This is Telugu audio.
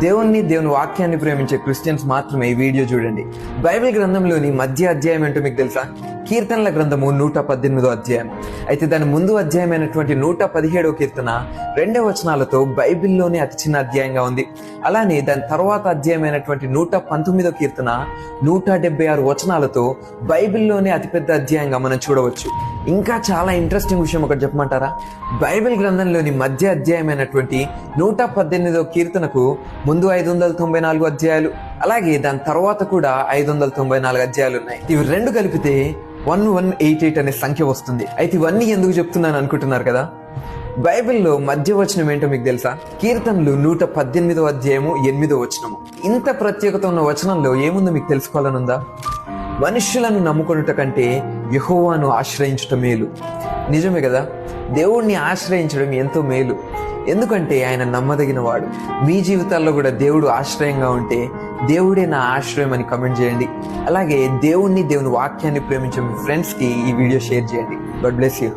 దేవుణ్ణి దేవుని వాక్యాన్ని ప్రేమించే క్రిస్టియన్స్ మాత్రమే ఈ వీడియో చూడండి. బైబిల్ గ్రంథంలోని మధ్య అధ్యాయం ఏంటో మీకు తెలుసా? కీర్తనల గ్రంథము నూట పద్దెనిమిదో అధ్యాయం. అయితే దాని ముందు అధ్యాయమైనటువంటి నూట పదిహేడో కీర్తన రెండవ వచనాలతో బైబిల్లోనే అతి చిన్న అధ్యాయంగా ఉంది. అలానే దాని తర్వాత అధ్యాయమైనటువంటి నూట పంతొమ్మిదో కీర్తన నూట డెబ్బై ఆరు వచనాలతో బైబిల్లోనే అతిపెద్ద అధ్యాయంగా మనం చూడవచ్చు. ఇంకా చాలా ఇంట్రెస్టింగ్ విషయం ఒకటి చెప్పమంటారా? బైబిల్ గ్రంథంలోని మధ్య అధ్యాయమైనటువంటి నూట పద్దెనిమిదో కీర్తనకు ముందు ఐదు వందల తొంభై నాలుగు అధ్యాయాలు అలాగే దాని తర్వాత కూడా ఐదు వందల తొంభై నాలుగు అధ్యాయాలు ఉన్నాయి ఇవి రెండు కలిపితే వన్ వన్ ఎయిట్ ఎయిట్ అనే సంఖ్య వస్తుంది. అయితే ఇవన్నీ ఎందుకు చెప్తున్నాను అనుకుంటున్నారు కదా? బైబిల్లో మధ్య వచనం ఏంటో మీకు తెలుసా? కీర్తనలు నూట పద్దెనిమిదో అధ్యాయము ఎనిమిదో వచనము. ఇంత ప్రత్యేకత ఉన్న వచనంలో ఏముందో మీకు తెలుసుకోవాలనుందా? మనుష్యులను నమ్ముకొనుట కంటే యహోవాను ఆశ్రయించుట మేలు. నిజమే కదా? దేవుణ్ణి ఆశ్రయించడం ఎంతో మేలు. ఎందుకంటే ఆయన నమ్మదగిన వాడు మీ జీవితాల్లో కూడా దేవుడు ఆశ్రయంగా ఉంటే దేవుడే నా ఆశ్రయం అని కమెంట్ చేయండి. అలాగే దేవుణ్ణి దేవుని వాక్యాన్ని ప్రేమించే మీ ఫ్రెండ్స్కి ఈ వీడియో షేర్ చేయండి. God bless you